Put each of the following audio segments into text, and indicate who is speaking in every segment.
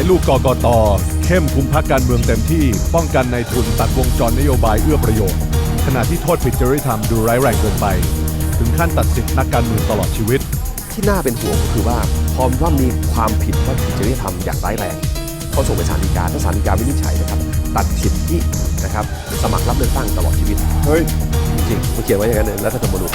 Speaker 1: ายลูกกกต เข้มคุมพักการเมืองเต็มที่ ป้องกันในายทุนตัดวงจรนโยบายเอื้อประโยชน์ ขณะที่โทษผิดจริยธรรมดูร้ายแรงเกินไป ถึงขั้นตัดสิทธินักการเมืองตลอดชีวิต
Speaker 2: ที่น่าเป็นห่วงก็คือว่าพอว่ามีความผิดว่าผิดจริยธรรมอย่างร้ายแรงเขาส่งไปศาลฎีกาถ้าศาลฎีกาวินิจฉัยนะครับ ตัดสิทธินะครับ สมัครรับเลือกตั้งตลอดชีวิต
Speaker 1: เฮ้ย
Speaker 2: จริงๆมันเขียนไว้อย่างนั้นในรัฐธรรมนูญ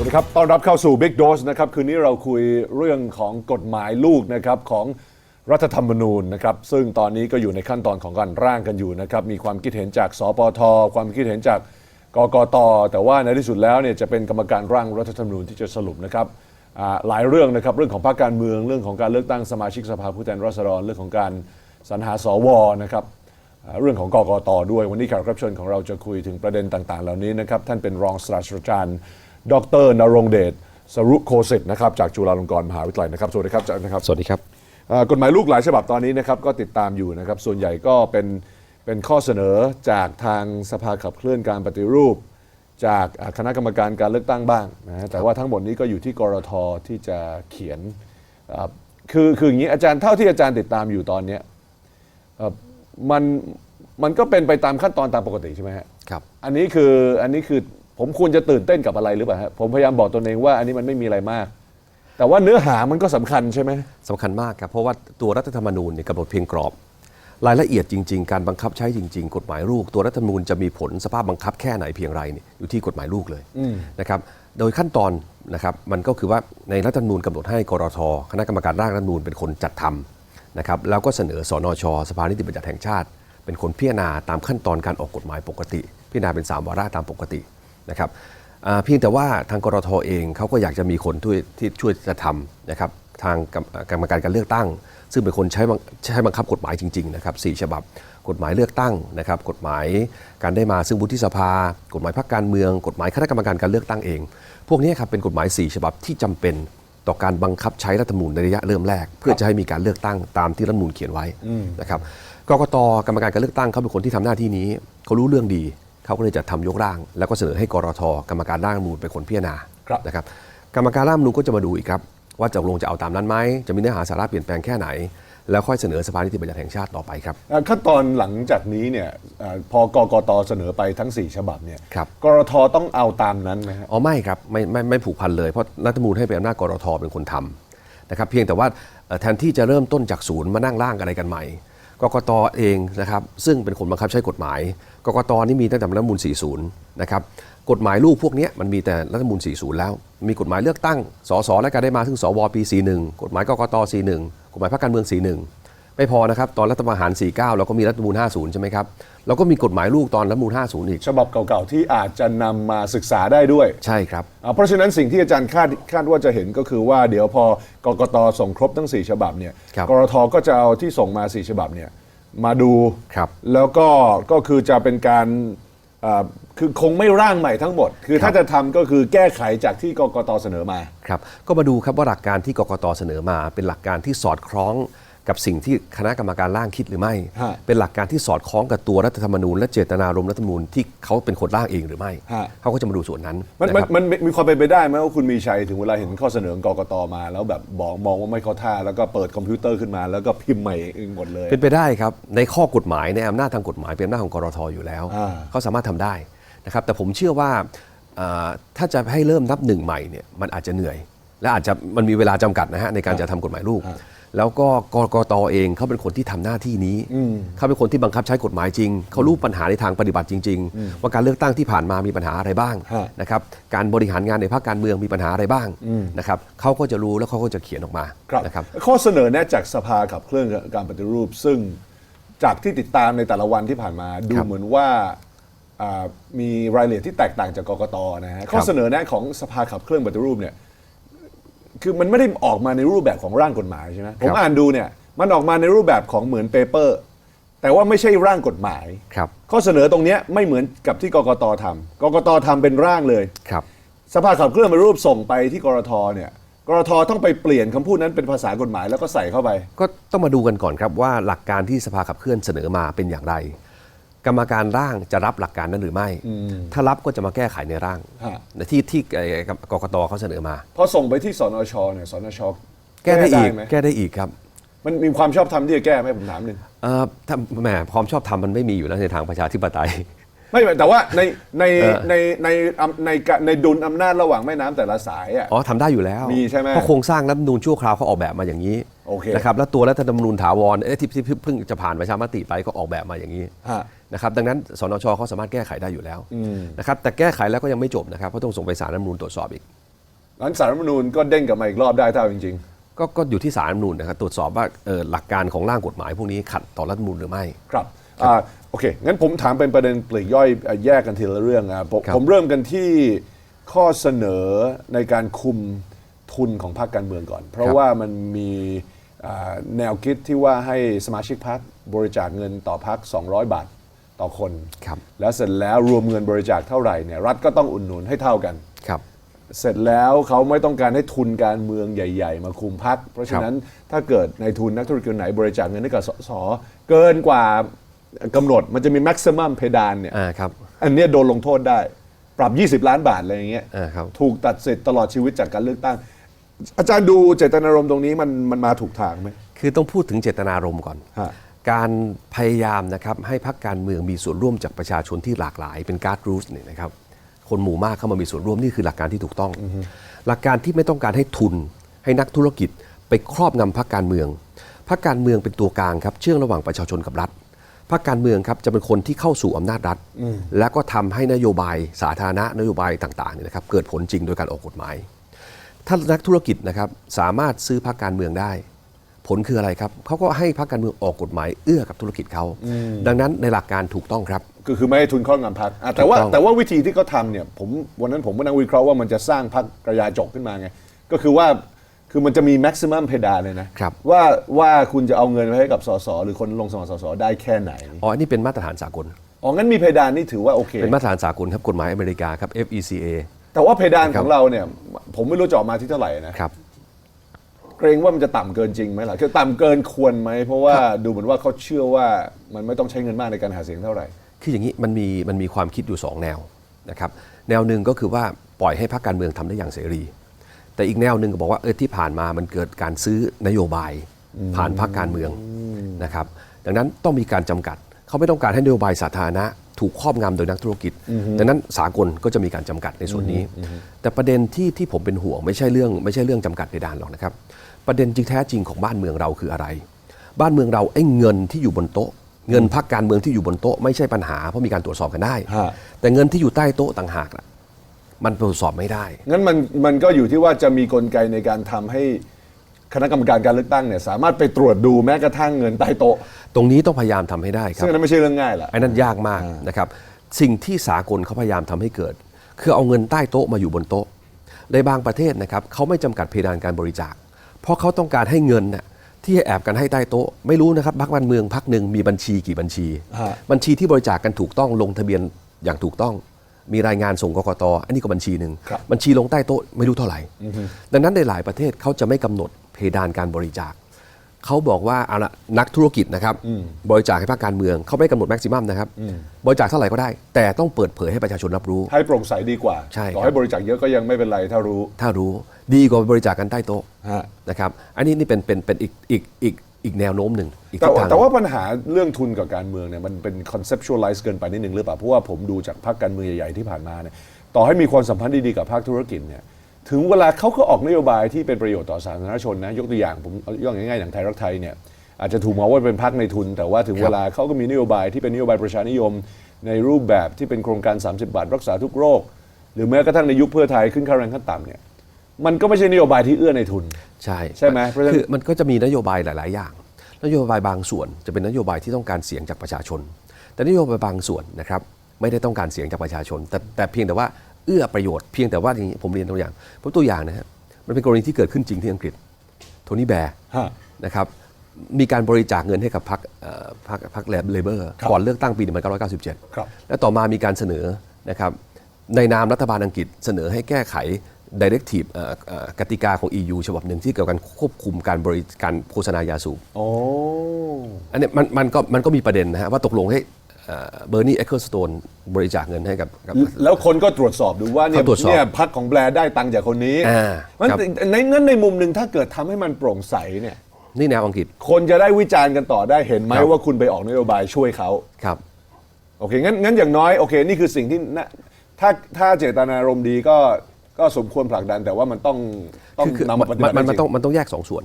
Speaker 1: วัสดีครับ ต้อนรับเข้าสู่ Big Dose นะครับ คืนนี้เราคุยเรื่องของกฎหมายลูกนะครับของรัฐธรรมนูญนะครับ ซึ่งตอนนี้ก็อยู่ในขั้นตอนของการร่างกันอยู่นะครับ มีความคิดเห็นจากสปท ความคิดเห็นจากกกต แต่ว่าในที่สุดแล้วเนี่ยจะเป็นกรรมการร่างรัฐธรรมนูญที่จะสรุปนะครับอ่าหลายเรื่องนะครับ เรื่องของพรรคการเมือง เรื่องของการเลือกตั้งสมาชิกสภาผู้แทนราษฎร เรื่องของการสรรหาสวนะครับ อ่าเรื่องของกกตด้วย วันนี้แขกรับเชิญของเราจะคุยถึงประเด็นต่าง ๆ เหล่านี้นะครับ ท่านเป็นรองศาสตราจารย์ ดรนรงค์เดชสรุโคสิตนะครับจากจุฬาลงกรณ์มหาวิทยาลัยนะครับสวัสดีครับอาจารย์นะครับ
Speaker 2: สวัสดีครับ
Speaker 1: อ่ากฎหมายลูกหลายฉบับตอนนี้นะครับก็ติดตามอยู่นะครับส่วนใหญ่ก็เป็นเป็นข้อเสนอจากทางสภาขับเคลื่อนการปฏิรูป จากอ่าคณะกรรมการการเลือกตั้งบ้างนะฮะแต่ว่าทั้งหมดนี้ก็อยู่ที่กรทที่จะเขียนอ่าคือคืออย่างนี้อาจารย์เท่าที่อาจารย์ติดตามอยู่ตอนเนี้ยเอ่อมันมันก็เป็นไปตามขั้นตอนตามปกติใช่ไหมฮะ
Speaker 2: ครับ
Speaker 1: อันนี้คืออันนี้คือ ผมควรจะตื่นเต้นกับอะไรหรือเปล่าฮะผมพยายามบอกตนเองว่าอันนี้มันไม่มีอะไรมาก แต่ว่าเนื้อหามันก็สำคัญใช่ไหม
Speaker 2: สำคัญมากครับ เพราะว่าตัวรัฐธรรมนูญเนี่ยกำหนดเพียงกรอบ รายละเอียดจริง ๆ การบังคับใช้จริง ๆ กฎหมายลูก ตัวรัฐธรรมนูญจะมีผลสภาพบังคับแค่ไหนเพียงไรเนี่ยอยู่ที่กฎหมายลูกเลยนะครับโดยขั้นตอนนะครับมันก็คือว่าในรัฐธรรมนูญกำหนดให้กรทคณะกรรมการร่างรัฐธรรมนูญเป็นคนจัดทำนะครับแล้วก็เสนอสนช สภานิติบัญญัติแห่งชาติ เป็นคนพิจารณาตามขั้นตอนการออกกฎหมายปกติ พิจารณาเป็นสามวาระตามปกติ นะครับเพียงแต่ว่าทางกรทเองเขาก็อยากจะมีคนที่ที่ช่วยจะทำนะครับทางกรรมกรรมการการเลือกตั้ง ซึ่งเป็นคนใช้ใช้บังคับกฎหมายจริงๆนะครับสี่ฉบับ กฎหมายเลือกตั้งนะครับ กฎหมายการได้มาซึ่งวุฒิสภา กฎหมายพรรคการเมือง กฎหมายคณะกรรมการการเลือกตั้งเอง พวกนี้ครับเป็นกฎหมาย 4 ฉบับที่จำเป็นต่อการบังคับใช้รัฐธรรมนูญในระยะเริ่มแรก เพื่อจะให้มีการเลือกตั้งตามที่รัฐธรรมนูญเขียนไว้นะครับกกตกรรมการการเลือกตั้งเขาเป็นคนที่ทำหน้าที่นี้เขารู้เรื่องดี เขาก็เลยจะทำยกร่าง แล้วก็เสนอให้กรทกรรมการร่างรัฐธรรมนูญเป็นคนพิจารณา
Speaker 1: ครับ
Speaker 2: นะครับกรรมการร่างรัฐธรรมนูญก็จะมาดูอีกครับว่าจะตกลงจะเอาตามนั้นไหมจะมีเนื้อหาสาระเปลี่ยนแปลงแค่ไหน แล้วค่อยเสนอสภานิติบัญญัติแห่งชาติต่อไปครับ
Speaker 1: อ่าขั้นตอนหลังจากนี้เนี่ยอาพอกกตเสนอไปทั้ง 4 ฉบับเนี่ย
Speaker 2: ครับ
Speaker 1: กรทต้องเอาตามนั้นไหมฮะ
Speaker 2: อ๋อไม่ครับไม่ไม่ไม่ผูกพันเลยเพราะรัฐธรรมนูญให้เป็นอำนาจกรทเป็นคนทำนะครับเพียงแต่ว่าเอ่อแทนที่จะเริ่มต้นจากศูนย์มานั่งร่างอะไรกันใหม่ กกตเองนะครับซึ่งเป็นคนบังคับใช้กฎหมาย กกตนี่มีตั้งแต่รัฐธรรมนูญ40 นะครับกฎหมายลูกพวกนี้มันมีแต่รัฐธรรมนูญ40 แล้ว มีกฎหมายเลือกตั้งสสและการได้มาซึ่งสวปี 41 กฎหมายกกต 41 กฎหมายพรรคการเมือง 41 ไม่พอนะครับ ตอนรัฐประหาร 49 เราก็มีรัฐธรรมนูญ50 ใช่ไหมครับเราก็มีกฎหมายลูกตอนรัฐธรรมนูญ50 อีก
Speaker 1: ฉบับเก่าๆ ที่อาจจะนำมาศึกษาได้ด้วย
Speaker 2: ใช่ครับ
Speaker 1: อ่าเพราะฉะนั้นสิ่งที่อาจารย์คาดคาดว่าจะเห็นก็คือว่าเดี๋ยวพอกกตส่งครบทั้ง 4 ฉบับเนี่ย
Speaker 2: ครับ
Speaker 1: กรทก็จะเอาที่ส่งมา 4 ฉบับเนี่ยมาดู
Speaker 2: ครับ
Speaker 1: แล้วก็ก็คือจะเป็นการอ่าคือคงไม่ร่างใหม่ทั้งหมด คือถ้าจะทำก็คือแก้ไขจากที่กกตเสนอมา
Speaker 2: ครับก็มาดูครับว่าหลักการที่กกตเสนอมา เป็นหลักการที่สอดคล้อง กับสิ่งที่คณะกรรมการร่างคิดหรือไม่
Speaker 1: ฮะ
Speaker 2: เป็นหลักการที่สอดคล้องกับตัวรัฐธรรมนูญและเจตนารมณ์รัฐธรรมนูญที่เขาเป็นคนร่างเองหรือไม่
Speaker 1: ฮะ
Speaker 2: เขาก็จะมาดูส่วนนั้น
Speaker 1: มัน
Speaker 2: นะ
Speaker 1: มัน
Speaker 2: ครับ
Speaker 1: มันมันมีความเป็นไปได้ไหมว่าคุณมีชัยถึงเวลาเห็นข้อเสนอของกกตมา แล้วแบบบอกมองว่าไม่เข้าท่าแล้วก็เปิดคอมพิวเตอร์ขึ้นมาแล้วก็พิมพ์ใหม่เองหมดเลย
Speaker 2: เป็นไปได้ครับ ในข้อกฎหมายในอำนาจทางกฎหมายเป็นอำนาจของกรทอยู่แล้ว
Speaker 1: อ่า
Speaker 2: เขาสามารถทำได้นะครับ แต่ผมเชื่อว่าอ่าถ้าจะให้เริ่มนับหนึ่งใหม่เนี่ยมันอาจจะเหนื่อย และอาจจะมันมีเวลาจำกัดนะฮะในการจะทำกฎหมายลูก แล้วก็กกตเองเขาเป็นคนที่ทำหน้าที่นี้เขาเป็นคนที่บังคับใช้กฎหมายจริงเขารู้ปัญหาในทางปฏิบัติจริง ๆ ว่าการเลือกตั้งที่ผ่านมามีปัญหาอะไรบ้าง
Speaker 1: ฮะ
Speaker 2: นะครับการบริหารงานในภาคการเมืองมีปัญหาอะไรบ้างนะครับเขาก็จะรู้แล้วเขาก็จะเขียนออกมา
Speaker 1: ครับ
Speaker 2: นะครับ
Speaker 1: ข้อเสนอแนะจากสภาขับเคลื่อนการปฏิรูป ซึ่งจากที่ติดตามในแต่ละวันที่ผ่านมาดู
Speaker 2: ครับ
Speaker 1: เหมือนว่าอ่ามีรายละเอียดที่แตกต่างจากกกตนะฮะข้อเสนอแนะของสภาขับเคลื่อนปฏิรูปเนี่ย คือมันไม่ได้ออกมาในรูปแบบของร่างกฎหมายใช่ไหมผมอ่านดูเนี่ยมันออกมาในรูปแบบของเหมือนเปเปอร์แต่ว่าไม่ใช่ร่างกฎหมาย
Speaker 2: ครับ
Speaker 1: ข้อเสนอตรงเนี้ยไม่เหมือนกับที่กกตทำกกตทำเป็นร่างเลย
Speaker 2: ครับ
Speaker 1: สภาขับเคลื่อนปฏิรูปส่งไปที่กรทเนี่ยกรทต้องไปเปลี่ยนคำพูดนั้นเป็นภาษากฎหมายแล้วก็ใส่เข้าไป
Speaker 2: ก็ต้องมาดูกันก่อนครับว่าหลักการที่สภาขับเคลื่อนเสนอมาเป็นอย่างไร กรรมการร่างจะรับหลักการนั้นหรือไม่ ถ้ารับก็จะมาแก้ไขในร่าง
Speaker 1: ฮะ
Speaker 2: ที่ที่เอ่อกกตเขาเสนอมา
Speaker 1: พอส่งไปที่สนชเนี่ยสนช
Speaker 2: แก้ได้อีก
Speaker 1: ไหม
Speaker 2: แก้ได้อีกครับ
Speaker 1: มันมีความชอบธรรมที่จะแก้ไหมผมถามหนึ่ง
Speaker 2: เอ่อถ้าแหมความชอบธรรมมันไม่มีอยู่แล้วในทางประชาธิปไตย
Speaker 1: ไม่แต่ว่าในใน
Speaker 2: เออ
Speaker 1: ในในอำในกะในดุลอำนาจระหว่างแม่น้ำแต่ละสายอะ
Speaker 2: อ๋อทำได้อยู่แล้ว
Speaker 1: มีใช่ไหม
Speaker 2: เพราะโครงสร้างรัฐธรรมนูญชั่วคราวเขาออกแบบมาอย่างนี้
Speaker 1: โอเค
Speaker 2: นะครับแล้วตัวรัฐธรรมนูญถาวรเอ๊ะที่ที่ที่เพิ่งจะผ่านประชามติไปก็ออกแบบมาอย่างนี้
Speaker 1: ฮะ
Speaker 2: นะครับดังนั้นสนชเขาสามารถแก้ไขได้อยู่แล้วนะครับแต่แก้ไขแล้วก็ยังไม่จบนะครับเพราะต้องส่งไปศาลรัฐธรรมนูญตรวจสอบอีก
Speaker 1: งั้นสารรัฐธรรมนูญก็เด้งกลับมาอีกรอบได้ถ้าเอาจริง
Speaker 2: ก็ก็อยู่ที่ศาลรัฐธรรมนูญนะครับตรวจสอบว่าเอ่อหลักการของร่างกฎหมาย พวกนี้ขัดต่อรัฐธรรมนูญหรือไม่
Speaker 1: ๆครับอ่าโอเคงั้นผมถามเป็นประเด็นปลีกย่อยอะแยกกันทีละเรื่องอะผม
Speaker 2: ครับ
Speaker 1: ผมเริ่มกันที่ข้อเสนอในการคุมทุนของพรรคการเมืองก่อน เพราะว่ามันมีอ่าแนวคิดที่ว่าให้สมาชิกพรรคบริจาคเงินต่อพรรค200 บาท ต่อคน
Speaker 2: ครับ
Speaker 1: แล้วเสร็จแล้วรวมเงินบริจาคเท่าไหร่เนี่ยรัฐก็ต้องอุดหนุนให้เท่ากัน
Speaker 2: ครับ
Speaker 1: เสร็จแล้วเขาไม่ต้องการให้ทุนการเมืองใหญ่ ๆ มาคุมพัก เพราะฉะนั้นถ้าเกิดในทุนนักธุรกิจไหนบริจาคเงินให้กับสสเกินกว่ากำหนดมันจะมีแม็กซิมัมเพดานเนี่ย
Speaker 2: อ่าครับ
Speaker 1: อันเนี้ยโดนลงโทษได้ ปรับ 20 ล้านบาทอะไรอย่างเงี้ย
Speaker 2: อ่าครับ
Speaker 1: ถูกตัดสิทธิ์ตลอดชีวิตจากการเลือกตั้ง อาจารย์ดูเจตนารมณ์ตรงนี้มันมันมาถูกทางไหม
Speaker 2: คือต้องพูดถึงเจตนารมณ์ก่อน
Speaker 1: ฮะ
Speaker 2: การพยายามนะครับให้พรรคการเมืองมีส่วนร่วมจากประชาชนที่หลากหลายเป็นการ์ดรูสเนี่ยนะครับคนหมู่มากเข้ามามีส่วนร่วมนี่คือหลักการที่ถูกต้อง หลักการที่ไม่ต้องการให้ทุน ให้นักธุรกิจ ไปครอบงำพรรคการเมืองพรรคการเมืองเป็นตัวกลางครับเชื่อมระหว่างประชาชนกับรัฐพรรคการเมืองครับจะเป็นคนที่เข้าสู่อำนาจรัฐ แล้วก็ทำให้นโยบายสาธารณะนโยบายต่างๆเนี่ยนะครับเกิดผลจริงโดยการออกกฎหมาย ถ้านักธุรกิจนะครับสามารถซื้อพรรคการเมืองได้ ผลคืออะไรครับเขาก็ให้พรรคการเมืองออกกฎหมายเอื้อกับธุรกิจเขาดังนั้นในหลักการถูกต้องครับ
Speaker 1: ก็คือไม่ให้ทุนครอบงำพักแต่ว่า
Speaker 2: ถูกต้อง
Speaker 1: แต่ว่าวิธีที่เขาทำเนี่ยผมวันนั้นผมก็นั่งวิเคราะห์ว่ามันจะสร้างพักกระยาจกขึ้นมาไง ก็คือว่าคือมันจะมีแม็กซิมัมเพดานเลยนะครับว่าว่าคุณจะเอาเงินไปให้กับสสหรือคนลงสมัครสสได้แค่ไหน
Speaker 2: อ๋ออันนี้เป็นมาตรฐานสากล
Speaker 1: อ๋องั้นมีเพดานนี่ถือว่าโอเค
Speaker 2: เป็นมาตรฐานสากลครับกฎหมายอเมริกาครับ FECA
Speaker 1: แต่ว่าเพดาน
Speaker 2: ค
Speaker 1: ข
Speaker 2: รับ
Speaker 1: องเราเนี่ยผมไม่รู้จะออกมาที่เท่าไหร่นะครับ เกรงว่ามันจะต่ำเกินจริงไหมล่ะคือต่ำเกินควรไหม เพราะว่าดูเหมือนว่าเขาเชื่อว่ามันไม่ต้องใช้เงินมากในการหาเสียงเท่าไหร่
Speaker 2: คืออย่างนี้มันมีมันมีความคิดอยู่ 2 แนวนะครับแนวหนึ่งก็คือว่าปล่อยให้พรรคการเมืองทำได้อย่างเสรี แต่อีกแนวหนึ่งก็บอกว่าเออที่ผ่านมามันเกิดการซื้อนโยบายผ่านพรรคการเมืองนะครับดังนั้นต้องมีการจำกัด เขาไม่ต้องการให้นโยบายสาธารณะ ถูกครอบงำโดยนักธุรกิจ ดังนั้นสากลก็จะมีการจำกัดในส่วนนี้ แต่ประเด็นที่ที่ผมเป็นห่วงไม่ใช่เรื่องไม่ใช่เรื่องจำกัดเพดานหรอกนะครับ ประเด็นจริงแท้จริงของบ้านเมืองเราคืออะไร บ้านเมืองเราไอ้เงินที่อยู่บนโต๊ะ เงินพักการเมืองที่อยู่บนโต๊ะไม่ใช่ปัญหาเพราะมีการตรวจสอบกันได้
Speaker 1: ฮะ
Speaker 2: แต่เงินที่อยู่ใต้โต๊ะต่างหากล่ะมันตรวจสอบไม่ได้
Speaker 1: งั้นมันมันก็อยู่ที่ว่าจะมีกลไกในการทำให้ คณะกรรมการการเลือกตั้งเนี่ยสามารถไปตรวจดูแม้กระทั่งเงินใต้โต๊ะ
Speaker 2: ตรงนี้ต้องพยายามทำให้ได้ครั
Speaker 1: ซึ่
Speaker 2: บ
Speaker 1: งอันนั้นไม่ใช่เรื่องง่ายละ
Speaker 2: ไอ้นั่นยากมากนะครับ สิ่งที่สากลเขาพยายามทำให้เกิด คือเอาเงินใต้โต๊ะมาอยู่บนโต๊ะ ในบางประเทศนะครับเขาไม่จำกัดเพดานการบริจาค เพราะเขาต้องการให้เงินน่ะที่แอบกันให้ใต้โต๊ะ ไม่รู้นะครับพักการเมืองพักหนึ่งมีบัญชีกี่บัญชี
Speaker 1: ฮะ
Speaker 2: บัญชีที่บริจาคกันถูกต้องลงทะเบียนอย่างถูกต้อง มีรายงานส่งกกตอันนี้ก็บัญชีหนึ่ง
Speaker 1: ครับ
Speaker 2: บัญชีลงใต้โต๊ะไม่รู้เท่าไหร่ ดังนั้นในหลายประเทศเขาจะไม่กำหนดเพ ดานการบริจาคเขาบอกว่าเอาละนักธุรกิจนะครับบริจาคให้ภาคการเมืองเขาไม่กำหนดแม็กซิมัมนะครับบริจาคเท่าไหร่ก็ได้ แต่ต้องเปิดเผยให้ประชาชนรับรู้
Speaker 1: ให้โปร่งใสดีกว่า
Speaker 2: ใช่
Speaker 1: ต่อ
Speaker 2: ครับ
Speaker 1: ให้บริจาคเยอะก็ยังไม่เป็นไรถ้ารู้
Speaker 2: ถ้ารู้ดีกว่าบริจาคกันใต้โต๊ะ
Speaker 1: ฮะ
Speaker 2: นะครับอันนี้นี่เป็นเป็นเป็นอีกอีกอีกอีกแนวโน้มหนึ่งอีก
Speaker 1: แต่
Speaker 2: ทิศ
Speaker 1: ว่า
Speaker 2: ทาง
Speaker 1: แต่ว่าปัญหาเรื่องทุนกับการเมืองเนี่ยมันเป็น conceptualize เกินไปนิดนึงหรือเปล่าเพราะว่าผมดูจากภาคการเมืองใหญ่ๆที่ผ่านมาเนี่ยต่อให้มีความสัมพันธ์ดีๆกับภาคธุรกิจเนี่ย ถึงเวลาเขาก็ออกนโยบายที่เป็นประโยชน์ต่อสาธารณชนนะยกตัวอย่างผมเอายกง่ายๆอย่างไทยรักไทยเนี่ยอาจจะถูกมองว่าเป็นพรรคในทุน แต่ว่าถึง
Speaker 2: ครับ
Speaker 1: เวลาเขาก็มีนโยบายที่เป็นนโยบายประชานิยม ในรูปแบบที่เป็นโครงการ 30 บาท รักษาทุกโรค หรือแม้กระทั่งในยุคเพื่อไทยขึ้นค่าแรงขั้นต่ำเนี่ยมันก็ไม่ใช่นโยบายที่เอื้อในทุน
Speaker 2: ใช่
Speaker 1: ใช่ไหมเพราะฉะนั้น
Speaker 2: คือมันก็จะมีนโยบายหลาย ๆ อย่าง นโยบายบางส่วนจะเป็นนโยบายที่ต้องการเสียงจากประชาชน แต่นโยบายบางส่วนนะครับไม่ได้ต้องการเสียงจากประชาชน แต่แต่เพียงแต่ว่า เอื้อประโยชน์เพียงแต่ว่าอย่างนี้ผมเรียนตัวอย่างผมตัวอย่างนะครับมันเป็นกรณีที่เกิดขึ้นจริงที่อังกฤษโทนี่แบร์
Speaker 1: ฮะ
Speaker 2: นะครับมีการบริจาคเงินให้กับพรรคเอ่อพรรคพรรคเลเบอร์
Speaker 1: ครับ
Speaker 2: ก่อนเลือกตั้งปี
Speaker 1: ครับ
Speaker 2: 1997และต่อมามีการเสนอนะครับในนามรัฐบาลอังกฤษเสนอให้แก้ไข directive เอ่อเอ่อกติกาของ EU ฉบับหนึ่งที่เกี่ยวกับการควบคุมการบริการโฆษณายาสูบ
Speaker 1: โอ้
Speaker 2: อันเนี้ยมันมันก็มันก็มีประเด็นนะฮะว่าตกลงให้ เอ่เบอร์นีเอ็กเคิลสโตนบริจาคเงินให้กับกับ
Speaker 1: แล้วคนก็ตรวจสอบดูว่าเนี่ย
Speaker 2: เขาตรวจสอบ
Speaker 1: เนี่ยพักของแบรได้ตังค์จากคนนี้
Speaker 2: อ่า
Speaker 1: มัน
Speaker 2: ครับ
Speaker 1: ในงั้นในมุมหนึ่งถ้าเกิดทำให้มันโปร่งใสเนี่ย
Speaker 2: นี่แนวอังกฤษ
Speaker 1: คนจะได้วิจารณ์กันต่อได้เห็นไหม
Speaker 2: ครับ
Speaker 1: ว่าคุณไปออกนโยบายช่วยเขา
Speaker 2: ครับ
Speaker 1: โอเคงั้นงั้นอย่างน้อยโอเคนี่คือสิ่งที่น่าถ้าถ้าเจตนารมณ์ดีก็ก็สมควรผลักดันแต่ว่ามันต้องต้อง
Speaker 2: คือคือนำ
Speaker 1: มาปฏิบัติ
Speaker 2: มันมัน
Speaker 1: ได้จริ
Speaker 2: ต้องมันต้องแยกสองส่วน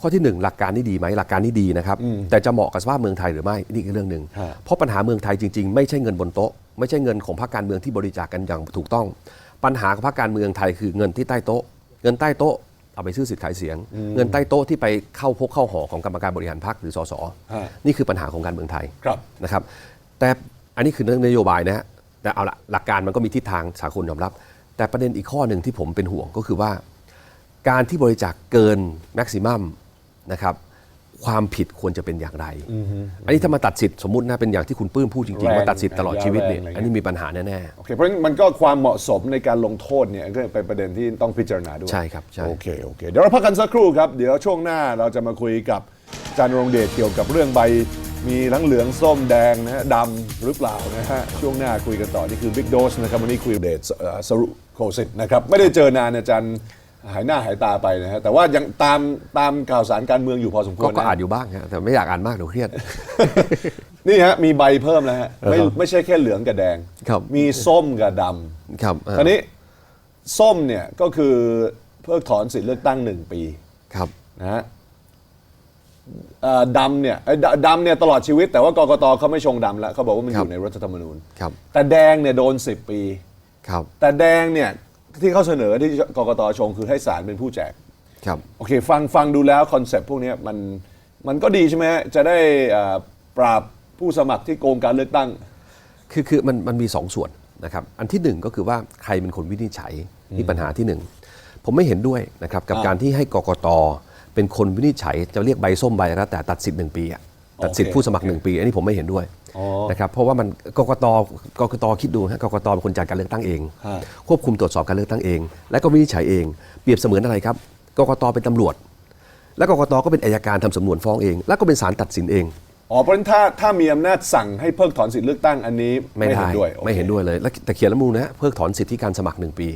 Speaker 2: ข้อที่หนึ่งหลักการนี่ดีไหมหลักการนี่ดีนะครับ แต่จะเหมาะกับสภาพเมืองไทยหรือไม่นี่คือเรื่องหนึ่ง
Speaker 1: ฮะ
Speaker 2: เพราะปัญหาเมืองไทยจริง ๆ ไม่ใช่เงินบนโต๊ะ ไม่ใช่เงินของพรรคการเมืองที่บริจาคกันอย่างถูกต้อง ปัญหาของพรรคการเมืองไทยคือเงินที่ใต้โต๊ะ เงินใต้โต๊ะเอาไปซื้อสิทธิ์ขายเสียง เงินใต้โต๊ะที่ไปเข้าพกเข้าหอของกรรมการบริหารพรรคหรือสส
Speaker 1: ฮะ
Speaker 2: นี่คือปัญหาของการเมืองไทย
Speaker 1: ครับ
Speaker 2: นะครับ แต่อันนี้คือเรื่องนโยบายนะฮะแต่เอาละหลักการมันก็มีทิศทางสากลยอมรับ แต่ประเด็นอีกข้อหนึ่งที่ผมเป็นห่วงก็คือว่า การที่บริจาคเกินแม็กซิมัม นะครับ ความผิดควรจะเป็นอย่างไร อันนี้ถ้ามาตัดสิทธิ์สมมตินะเป็นอย่างที่คุณปื้มพูดจริง
Speaker 1: แรง
Speaker 2: ๆว่าตัดสิทธิ์ตลอดชีวิตเนี่ย
Speaker 1: แรงอะไรเงี้ย
Speaker 2: อันนี้มีปัญหาแน่
Speaker 1: โอเค เพราะฉะนั้นมันก็ความเหมาะสมในการลงโทษเนี่ยก็เป็นประเด็นที่ต้องพิจารณาด้วย
Speaker 2: ใช่ครับ ใช่
Speaker 1: โอเค โอเค เดี๋ยวเราพักกันสักครู่ครับ เดี๋ยวช่วงหน้าเราจะมาคุยกับอาจารย์รงเดชเกี่ยวกับเรื่องใบ มีทั้งเหลืองส้มแดงนะฮะดำหรือเปล่านะฮะ ช่วงหน้าคุยกันต่อ นี่คือ Big Dose นะครับ วันนี้คุยกับเดชเอ่อสรุโคสิตนะครับ ไม่ได้เจอนานอาจารย์ หายหน้าหายตาไปนะฮะแต่ว่ายังตามตามข่าวสารการเมืองอยู่พอสมค
Speaker 2: ๆ
Speaker 1: ว
Speaker 2: ก็
Speaker 1: ร
Speaker 2: ก็
Speaker 1: นะ
Speaker 2: อ่านอยู่บ้างฮะแต่ไม่อยากอ่านมากเดี๋ยวเครียด
Speaker 1: นี่ฮะมีใบเพิ่มแล้วฮะไม่
Speaker 2: ครับ
Speaker 1: ไม่ใช่แค่เหลืองกับแดง
Speaker 2: ครับ
Speaker 1: มีส้มกับดำ
Speaker 2: ครับเอ่อ
Speaker 1: คราวนี้ส้มเนี่ยก็คือเพิกถอนสิทธิเลือกตั้งหนึ่งปี
Speaker 2: ครับ
Speaker 1: นะฮะเอ่อดำเนี่ยไอ้ดดำเนี่ยตลอดชีวิต แต่ว่ากกตเขาไม่ชงดำแล้วเขาบอกว่ามันอยู่ในรัฐธรรมนูญ
Speaker 2: ครับ
Speaker 1: แต่แดงเนี่ยโดน 10 ปี
Speaker 2: ครับ
Speaker 1: แต่แดงเนี่ย ที่เขาเสนอที่กกตชงคือให้ศาลเป็นผู้แจก
Speaker 2: ครับ
Speaker 1: โอเค ฟังฟังดูแล้วคอนเซปต์พวกเนี้ยมันมันก็ดีใช่ไหมฮะจะได้เอ่อปราบผู้สมัครที่โกงการเลือกตั้ง
Speaker 2: คือคือมันมันมีสองส่วนนะครับ อันที่หนึ่งก็คือว่าใครเป็นคนวินิจฉัยนี่ปัญหาที่หนึ่งผมไม่เห็นด้วยนะครับกับ
Speaker 1: อ่า
Speaker 2: การที่ให้กกตเป็นคนวินิจฉัยจะเรียกใบส้มใบอะไรก็แต่ตัดสิทธิ์หนึ่งปีอะตัดสิทธิ์
Speaker 1: โอเค
Speaker 2: ผู้สมัครหนึ่งปี อันนี้ผมไม่เห็นด้วย
Speaker 1: อ๋อ
Speaker 2: นะครับเพราะว่ามันกกตกกตคิดดูฮะกกตเป็นคนจัดการเลือกตั้งเอง
Speaker 1: ฮะ
Speaker 2: ควบคุมตรวจสอบการเลือกตั้งเอง และก็วินิจฉัยเอง เปรียบเสมือนอะไรครับกกตเป็นตำรวจ และกกตก็เป็นอายการทำสำนวนฟ้องเอง แล้วก็เป็นศาลตัดสินเอง
Speaker 1: อ๋อเพราะฉะนั้นถ้าถ้ามีอำนาจสั่งให้เพิกถอนสิทธิเลือกตั้งอันนี้
Speaker 2: ไม่
Speaker 1: เห็
Speaker 2: ได้
Speaker 1: นด้วยโอค
Speaker 2: ไม่เห็นด้วยเลยแล้วแต่เขียนรัฐธรรมนูญนะฮะเพิกถอนสิทธิการสมัครหนึ่งปี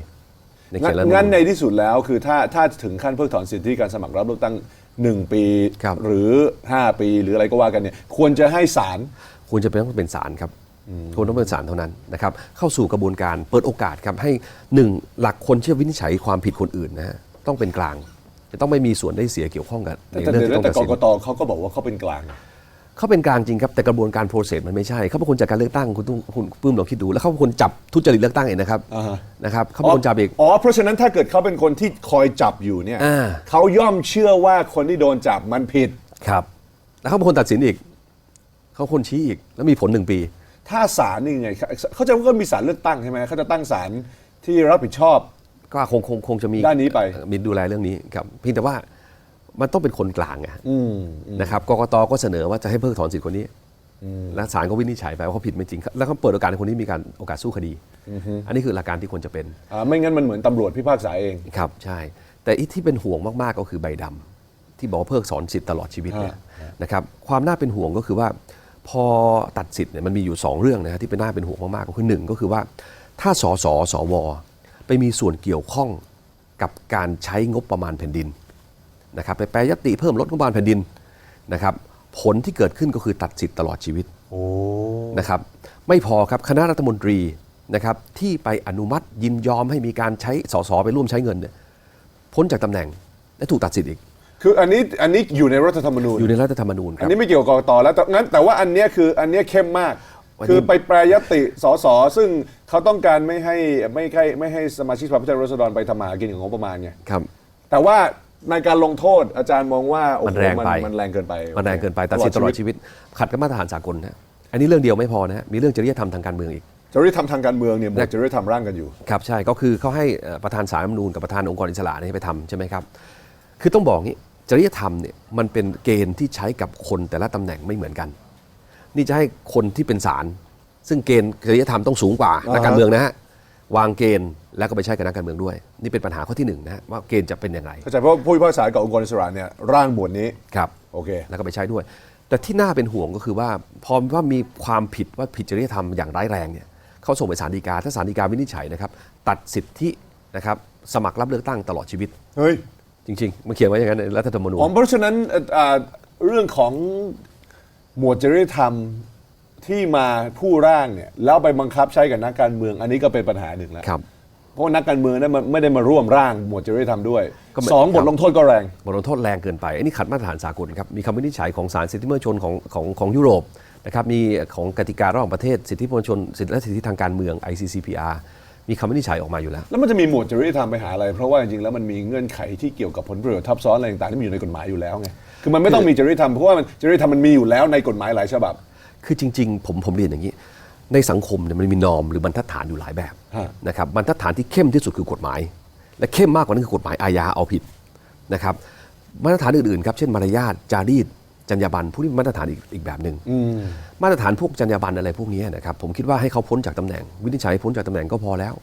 Speaker 2: ใน
Speaker 1: งั้
Speaker 2: เขีย
Speaker 1: น
Speaker 2: นรัฐธรรม
Speaker 1: งั้น
Speaker 2: นู
Speaker 1: ใน
Speaker 2: ญ
Speaker 1: ที่สุดแล้วคือถ้าถ้าถึงขั้นเพิกถอนสิทธิการสมัครรับเลือกตั้ง1ปี
Speaker 2: ครับ
Speaker 1: หรือ 5 ปีหรืออะไรก็ว่ากันเนี่ยควรจะให้ศาล
Speaker 2: ควรจะเป็นต้องเป็นศาลครับควรต้องเป็นศาลเท่านั้นนะครับเข้าสู่กระบวนการเปิดโอกาสครับให้หนึ่งหลักคนที่จะวินิจฉัยความผิดคนอื่นนะฮะต้องเป็นกลาง จะต้องไม่มีส่วนได้เสียเกี่ยวข้องกับใน
Speaker 1: แต่
Speaker 2: เรื่อง
Speaker 1: เดี๋ยว
Speaker 2: ที่ต้อง
Speaker 1: แต่
Speaker 2: ตัด
Speaker 1: ก
Speaker 2: สิน
Speaker 1: กตเขาก็บอกว่าเขาเป็นกลาง
Speaker 2: เขาเป็นกลางจริงครับแต่กระบวนการโปรเซสมันไม่ใช่ เขาเป็นคนจัดการเลือกตั้งคุณต้องคุณปื้มลองคิดดู แล้วเขาเป็นคนจับทุจริตเลือกตั้งเองนะครับ
Speaker 1: อ่าฮะ
Speaker 2: นะครับเขาเป็นคนจับเอง
Speaker 1: อ๋อเพราะฉะนั้นถ้าเกิดเขาเป็นคนที่คอยจับอยู่เนี่ย
Speaker 2: อ่า
Speaker 1: เขาย่อมเชื่อว่าคนที่โดนจับมันผิด
Speaker 2: ครับ แล้วเขาเป็นคนตัดสินอีก เขาคนชี้อีกแล้วมีผลหนึ่งปี
Speaker 1: ถ้าศาลนี่ไงเขาจะก็มีศาลเลือกตั้งใช่ไหมเขาจะตั้งศาลที่รับผิดชอบ
Speaker 2: ก็คงคงคงจะมี
Speaker 1: ด้านนี้ไป
Speaker 2: เอ่อมีดูแลเรื่องนี้ครับเพียงแต่ว่ามันต้องเป็นคนกลางไง
Speaker 1: อืม
Speaker 2: นะครับกกตก็เสนอว่าจะให้เพิกถอนสิทธิ์คนนี้และศาลก็วินิจฉัยไปว่าเขาผิดไม่จริง แล้วเขาเปิดโอกาสให้คนนี้มีการโอกาสสู้คดี อันนี้คือหลักการที่ควรจะเป็น
Speaker 1: อ่าไม่งั้นมันเหมือนตำรวจพิพากษาเอง
Speaker 2: ครับใช่ แต่อีที่เป็นห่วงมากๆก็คือใบดำที่บอกว่าเพิกถอนสิทธิ์ตลอดชีวิตเนี่ย
Speaker 1: ฮะ
Speaker 2: นะครับความน่าเป็นห่วงก็คือว่า พอตัดสิทธิ์เนี่ยมันมีอยู่ 2 เรื่องนะฮะที่เป็นน่าเป็นห่วงมากๆก็คือหนึ่งก็คือว่า ถ้าสสสว ไปมีส่วนเกี่ยวข้องกับการใช้งบประมาณแผ่นดินนะครับไปแปรยติเพิ่มลดงบประมาณแผ่นดินนะครับผลที่เกิดขึ้นก็คือตัดสิทธิ์ตลอดชีวิต
Speaker 1: โอ้
Speaker 2: นะครับไม่พอครับคณะรัฐมนตรีนะครับที่ไปอนุมัติยินยอมให้มีการใช้สสไปร่วมใช้เงินเนี่ยพ้นจากตำแหน่งและถูกตัดสิทธิ์อีก
Speaker 1: คืออันนี้อันนี้อยู่ในรัฐธรรมนูญ
Speaker 2: อยู่ในรัฐธรรมนูญค
Speaker 1: อั
Speaker 2: รั
Speaker 1: น
Speaker 2: บ
Speaker 1: นี้ไม่เกี่ยวกับกกตแล้วแต่งั้นแต่ว่าอันเนี้ยคืออันเนี้ยเข้มมาก
Speaker 2: วันนี้
Speaker 1: คือไปแปรยติสสซึ่งเขาต้องการไม่ให้ไม่ให้ไม่ให้สมาชิกสภาผู้แทนราษฎรไปทำมาหากินกับงบประมาณไง
Speaker 2: ครับ
Speaker 1: แต่ว่าในการลงโทษอาจารย์มองว่าโอ้โห
Speaker 2: มันแรงไป
Speaker 1: มันแรงเกินไป
Speaker 2: มันแรงเกินไปตัดสิทธิ์ตลอดชีวิต ขัดกับมาตรฐานสากลนะอันนี้เรื่องเดียวไม่พอนะฮะมีเรื่องจริยธรรมทางการเมืองอีก
Speaker 1: จริยธรรมทางการเมืองเนี่ยหมวดจริยธรรมร่างกันอยู่
Speaker 2: ครับใช่ก็คือเขาให้เอ่อประธานสารรัฐธรรมนูญกับประธานองค์กรอิสระเนี่ยไปทำใช่ไหมครับ คือต้องบอกงี้ จริยธรรมเนี่ยมันเป็นเกณฑ์ที่ใช้กับคนแต่ละตำแหน่งไม่เหมือนกัน นี่จะให้คนที่เป็นศาลซึ่งเกณฑ์จริยธรรมต้องสูงกว่านักการเมืองนะฮะวางเกณฑ์แล้วก็ไปใช้กับนักการเมืองด้วย นี่เป็นปัญหาข้อที่หนึ่งนะฮะว่าเกณฑ์จะเป็นอย่างไร
Speaker 1: เข้าใจเพราะผู้พิพากษากับองค์กรอิสระเนี่ยร่างหมวดนี้
Speaker 2: ครับ
Speaker 1: โอเค
Speaker 2: แล้วก็ไปใช้ด้วย แต่ที่น่าเป็นห่วงก็คือว่าพอว่ามีความผิดว่าผิดจริยธรรมอย่างร้ายแรงเนี่ยเขาส่งไปศาลฎีกาถ้าศาลฎีกาวินิจฉัยนะครับตัดสิทธินะครับสมัครรับเลือกตั้งตลอดชีวิต
Speaker 1: เฮ้ย
Speaker 2: จริงๆมันเขียนไว้อย่างนั้นในรัฐธรรมนูญ
Speaker 1: อ๋อเพราะฉะนั้นเอ่ออ่าเรื่องของหมวดจริยธรรมที่มาผู้ร่างเนี่ยแล้วไปบังคับใช้กับนักการเมือง อันนี้ก็เป็นปัญหาหนึ่งแล้ว
Speaker 2: ครับ
Speaker 1: เพราะว่านักการเมืองนั้นมันไม่ได้มาร่วมร่างหมวดจริยธรรมด้วย
Speaker 2: ก็ไม่
Speaker 1: สอง
Speaker 2: ครับ
Speaker 1: บทลงโทษก็แรง
Speaker 2: บทลงโทษแรงเกินไป อันนี้ขัดมาตรฐานสากลครับ มีคำวินิจฉัยของศาลสิทธิมนุษยชนของของของยุโรปนะครับ มีของกติการะหว่างประเทศสิทธิมนุษยชนสิทธิและสิทธิทางการเมือง ICCPR มีคำวินิจฉัยออกมาอยู่แล้ว
Speaker 1: แล้วมันจะมีหมวดจริยธรรมไปหาอะไร เพราะว่าจริงๆแล้วมันมีเงื่อนไขที่เกี่ยวกับผลประโยชน์ทับซ้อนอะไรต่างๆที่มีอยู่ในกฎหมายอยู่แล้วไงคือมันไม่ต้องมีจริยธรรมเพราะว่ามันจริยธรรมมันมีอยู่แล้วในกฎหมายหลายฉบับ
Speaker 2: คือจริง ๆ ผมผมเรียนอย่างนี้ ในสังคมเนี่ยมันมีนอมหรือบรรทัดฐานอยู่หลายแบบ
Speaker 1: ฮะ
Speaker 2: นะครับบรรทัดฐานที่เข้มที่สุดคือกฎหมาย และเข้มมากกว่านั้นคือกฎหมา ยอาญาเอาผิดนะครับมาตรฐานอื่นๆครับเช่นมารยาทจารีต จรรยาบรรณพวกนี้มาตรฐานอีกอีกแบบหนึ่งมาตรฐานพวกจรรยาบรรณอะไรพวกนี้นะครับผมคิดว่าให้เขาพ้นจากตำแหน่ง วินิจฉัยพ้นจากตำแหน่งก็พอแล้ว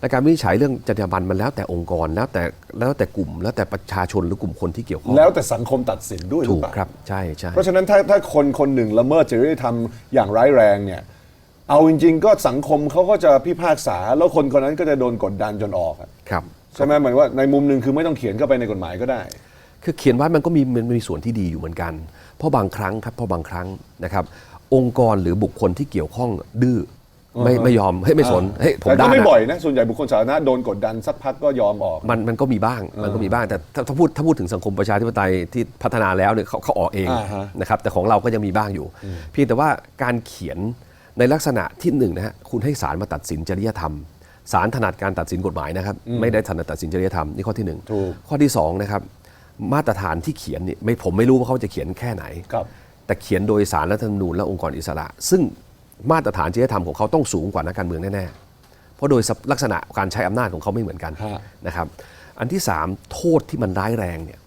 Speaker 2: และการวินิจฉัยเรื่องจรรยาบรรณมันแล้วแต่องค์กรแล้วแต่แล้วแต่กลุ่ม แล้วแต่ประชาชนหรือกลุ่มคนที่เกี่ยวข้อง
Speaker 1: แล้วแต่สังคมตัดสินด้วยหรื
Speaker 2: ถู
Speaker 1: อกเปล่า
Speaker 2: ครับใช่ใช่
Speaker 1: เพราะฉะนั้นถ้าถ้าคนคนหนึ่งละเมิดจริยธรรมอย่างร้ายแรงเนี่ยเอาจริง ๆ ก็สังคมเขาก็จะพิพากษา แล้วคนคนนั้นก็จะโดนกดดันจนออกอะ
Speaker 2: ครับ
Speaker 1: ใช่ไหมหมายว่าในมุมหนึ่งคือไม่ต้องเขียนเข้าไปในกฎหมายก็ได้
Speaker 2: คือเขียนไว้มันก็มีมันมีส่วนที่ดีอยู่เหมือนกัน เพราะบางครั้งครับเพราะบางครั้งนะครับ องค์กรหรือบุคคลที่เกี่ยวข้องดื้อไม่ไม่ยอมเฮ้ยไม่สนเฮ้ยผม
Speaker 1: แต่ก็
Speaker 2: ได้
Speaker 1: ไม่
Speaker 2: นะ
Speaker 1: บ่อยนะ ส่วนใหญ่บุคคลสาธารณะโดนกดดันสักพักก็ยอมออก
Speaker 2: มันมันก็มีบ้างมันก็มีบ้างแต่ถ้าถ้าพูดถ้าพูดถึงสังคมประชาธิปไตยที่พัฒนาแล้วเนี่ยเขาเขาออกเอง
Speaker 1: อ่าฮะ
Speaker 2: นะครับแต่ของเราก็ยังมีบ้างอยู่ เพียงแต่ว่าการเขียนในลักษณะที่หนึ่งนะฮะคุณให้ศาลมาตัดสินจริยธรรมศาลถนัดการตัดสินกฎหมายนะครับ ไม่ได้ถนัดตัดสินจริยธรรมนี่ข้อที่หนึ่ง
Speaker 1: ถูก
Speaker 2: ข้อที่สองนะครับ มาตรฐานที่เขียนนี่ไม่ผมไม่รู้ว่าเขาจะเขียนแค่ไหน
Speaker 1: ครับ
Speaker 2: แต่เขียนโดยสารรัฐธรรมนูญและองค์กรอิสระ ซึ่งมาตรฐานจริยธรรมของเขาต้องสูงกว่านักการเมืองแน่ๆ เพราะโดยลักษณะการใช้อำนาจของเขาไม่เหมือนกัน
Speaker 1: ฮะ
Speaker 2: นะครับ อันที่ 3 โทษที่มันร้ายแรงเนี่ย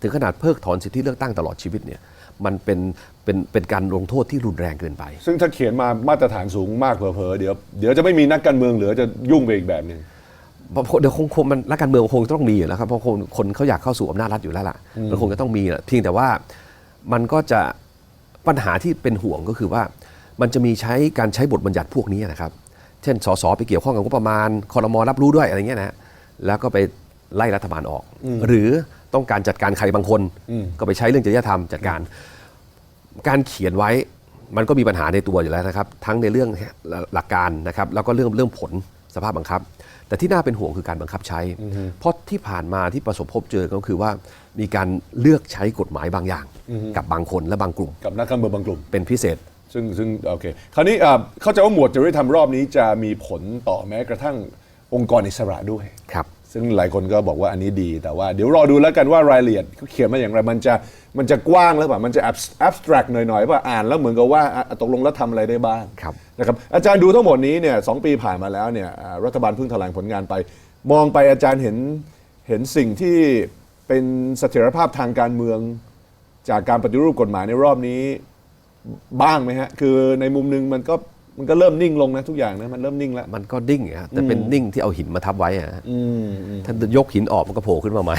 Speaker 2: ถึงขนาดเพิกถอนสิทธิเลือกตั้งตลอดชีวิตเนี่ยมันเป็นเป็นเป็นการลงโทษที่รุนแรงเกินไป
Speaker 1: ซึ่งถ้าเขียนมามาตรฐานสูงมากเผลอๆเดี๋ยวเดี๋ยวจะไม่มีนักการเมืองเหลือจะยุ่งไปอีกแบบหนึ่ง
Speaker 2: เพราะเดี๋ยวคงคงมันนักการเมืองคงต้องมีอยู่แล้วครับเพราะคนคนเขาอยากเข้าสู่อำนาจรัฐอยู่แล้วล่ะมันคงจะต้องมีแหละเพียงแต่ว่ามันก็จะปัญหาที่เป็นห่วงก็คือว่า มันจะมีใช้การใช้บทบัญญัติพวกนี้นะครับ เช่นสสไปเกี่ยวข้องกับงบประมาณคอรมอรับรู้ด้วยอะไรเงี้ยนะฮะแล้วก็ไปไล่รัฐบาลออก หรือต้องการจัดการใครบางคน ก็ไปใช้เรื่องจริยธรรมจัดการ การเขียนไว้มันก็มีปัญหาในตัวอยู่แล้วนะครับ ทั้งในเรื่องหลักการนะครับ แล้วก็เรื่องเรื่องผลสภาพบังคับ แต่ที่น่าเป็นห่วงคือการบังคับใช้ เพราะที่ผ่านมาที่ประสบพบเจอก็คือว่ามีการเลือกใช้กฎหมายบางอย่าง กับบางคนและบางกลุ่ม
Speaker 1: กับนักการเมืองบางกลุ่ม
Speaker 2: เป็นพิเศษ
Speaker 1: ซึ่งซึ่งโอเคคราวนี้อ่าเข้าใจว่าหมวดจริยธรรมรอบนี้จะมีผลต่อแม้กระทั่งองค์กรอิสระด้วย
Speaker 2: ครับ
Speaker 1: ซึ่งหลายคนก็บอกว่าอันนี้ดีแต่ว่าเดี๋ยวรอดูแล้วกันว่ารายละเอียดเขาเขียนมาอย่างไร มันจะมันจะกว้างแล้วเปล่ามันจะ abstract หน่อยๆว่าอ่านแล้วเหมือนกับว่าอะตกลงแล้วทำอะไรได้บ้าง
Speaker 2: ครับ
Speaker 1: นะครับอาจารย์ดูทั้งหมดนี้เนี่ยสองปีผ่านมาแล้วเนี่ยอ่ารัฐบาลเพิ่งแถลงผลงานไป มองไปอาจารย์เห็นเห็นสิ่งที่เป็นเสถียรภาพทางการเมือง จากการปฏิรูปกฎหมายในรอบนี้บ้างไหมฮะ คือในมุมหนึงมันก็ มันก็เริ่มนิ่งลงนะทุกอย่างนะมันเริ่มนิ่งแล้ว
Speaker 2: มันก็ดิ้งอะฮะแต่เป็นนิ่งที่เอาหินมาทับไว้อะฮะถ้ายกหินออกมันก็โผล่ขึ้นมาใหม่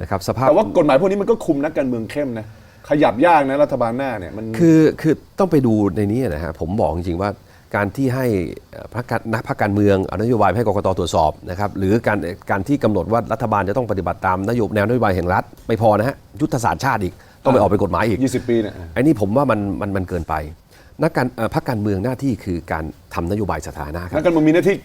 Speaker 2: นะครับสภาพ
Speaker 1: แต่ว่ากฎหมายพวกนี้มันก็คุมนักการเมืองเข้มนะขยับยากนะรัฐบาลหน้าเนี่ยมัน
Speaker 2: คือคือต้องไปดูในนี้นะฮะผมบอกจริงๆว่าการที่ให้เอ่อพรรคการนักพรรคการเมืองเอานโยบายให้กกตตรวจสอบนะครับหรือการการที่กำหนดว่ารัฐบาลจะต้องปฏิบัติตามนโยบายแนวนโยบายแห่งรัฐไม่พอนะฮะยุทธศาสตร์ชาติอีกต้องไปออกเป็นกฎหมายอีก
Speaker 1: 20 ปีเนี่ย
Speaker 2: ไอ้นี่ผมว่ามันมันมันเกินไป นักการเอ่อพรรคการเมืองหน้าที่คือการทำนโยบายสาธารณะครั
Speaker 1: นั
Speaker 2: บ
Speaker 1: กการเมืองมีหน้าที่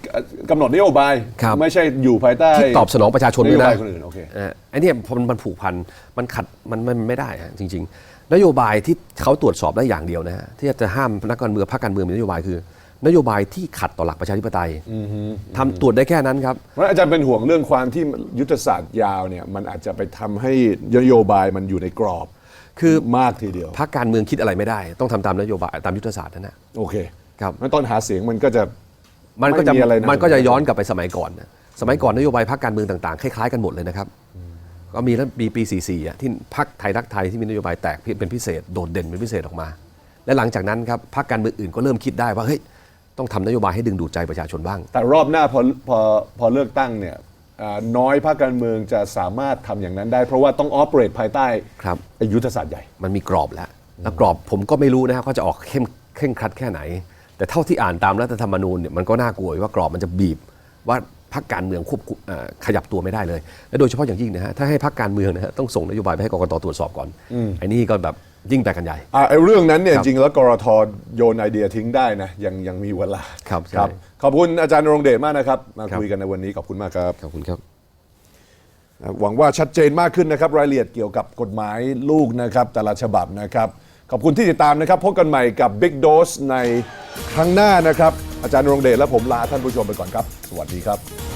Speaker 1: กำหนดนโยบาย
Speaker 2: ครับ
Speaker 1: ไม่ใช่อยู่ภายใต้
Speaker 2: ที่ตอบสนองประชาชน
Speaker 1: น
Speaker 2: ด้
Speaker 1: โยว
Speaker 2: นะ
Speaker 1: บายคนอื่นโอเค
Speaker 2: เอ่อไอ้เนี่ยพอมันมันผูกพันมันขัดมันมันไม่ได้ฮะจริง ๆ นโยบายที่เขาตรวจสอบได้อย่างเดียวนะฮะที่จะห้ามนักการเมืองพรรคการเมืองมีนโยบายคือ นโยบายที่ขัดต่อหลักประชาธิปไตยทำตรวจได้แค่นั้นครับ
Speaker 1: เพราะฉะนั้นอาจารย์เป็นห่วงเรื่องความที่ยุทธศาสตร์ยาวเนี่ยมันอาจจะไปทำให้นโยบายมันอยู่ในกรอบ
Speaker 2: คือ
Speaker 1: มากทีเดียว
Speaker 2: พรรคการเมืองคิดอะไรไม่ได้ ต้องทำตามนโยบายตามยุทธศาสตร์นั่นนะ
Speaker 1: โอเค
Speaker 2: ครับ
Speaker 1: งั้นตอนหาเสียงมันก็จะ
Speaker 2: มันก็จะ
Speaker 1: ไม่มีอะไรนะ
Speaker 2: มันก็จะย้อนกลับไปสมัยก่อนนะสมัยก่อนนโยบายพรรคการเมืองต่างๆคล้ายๆกันหมดเลยนะครับ ก็มีแล้วปีปี 44อะที่พรรคไทยรักไทยที่มีนโยบายแตกเป็นพิเศษโดดเด่นเป็นพิเศษออกมา และหลังจากนั้นครับพรรคการเมืองอื่นก็เริ่มคิดได้ว่าเฮ้ยต้องทำนโยบายให้ดึงดูดใจประชาชนบ้าง
Speaker 1: แต่รอบหน้าพอพอพอเลือกตั้งเนี่ยอ่า น้อยพรรคการเมืองจะสามารถทำอย่างนั้นได้ เพราะว่าต้องออ e r a t e ภายใต้
Speaker 2: ครับ
Speaker 1: ยุทธศาสตร์ใหญ่
Speaker 2: มันมีกรอบแล้วแล้วกรอบผมก็ไม่รู้นะครับเขาจะออกเข้มเคร่งครัดแค่ไหน แต่เท่าที่อ่านตามรัฐธรรมนูญเนี่ยมันก็น่ากลัวว่ากรอบมันจะบีบว่าพรรคการเมืองควบคุมเอ่อขยับตัวไม่ได้เลย และโดยเฉพาะอย่างยิ่งนะฮะถ้าให้พรรคการเมืองนะฮะต้องส่งนโยบายไปให้กกตตรวจสอบก่อนไอ้นี่ก็แบบ ยิ่งไปกันใหญ่
Speaker 1: อ่าไอ้เรื่องนั้นเนี่ย
Speaker 2: ครั
Speaker 1: จ
Speaker 2: บ
Speaker 1: ริงๆแล้วกรทโยนไอเดียทิ้งได้นะยังยังมีเวลา
Speaker 2: ครับใช่
Speaker 1: ครับขอบคุณอาจารย์นรงเดชมากนะครับ มา
Speaker 2: ครับ
Speaker 1: คุยกันในวันนี้ขอบคุณมากครับ
Speaker 2: ขอบคุณครับ
Speaker 1: หวังว่าชัดเจนมากขึ้นนะครับ รายละเอียดเกี่ยวกับกฎหมายลูกนะครับ แต่ละฉบับนะครับ ขอบคุณที่ติดตามนะครับ พบกันใหม่กับ Big Dose ในครั้งหน้านะครับ อาจารย์นรงเดชและผมลาท่านผู้ชมไปก่อนครับ สวัสดีครับ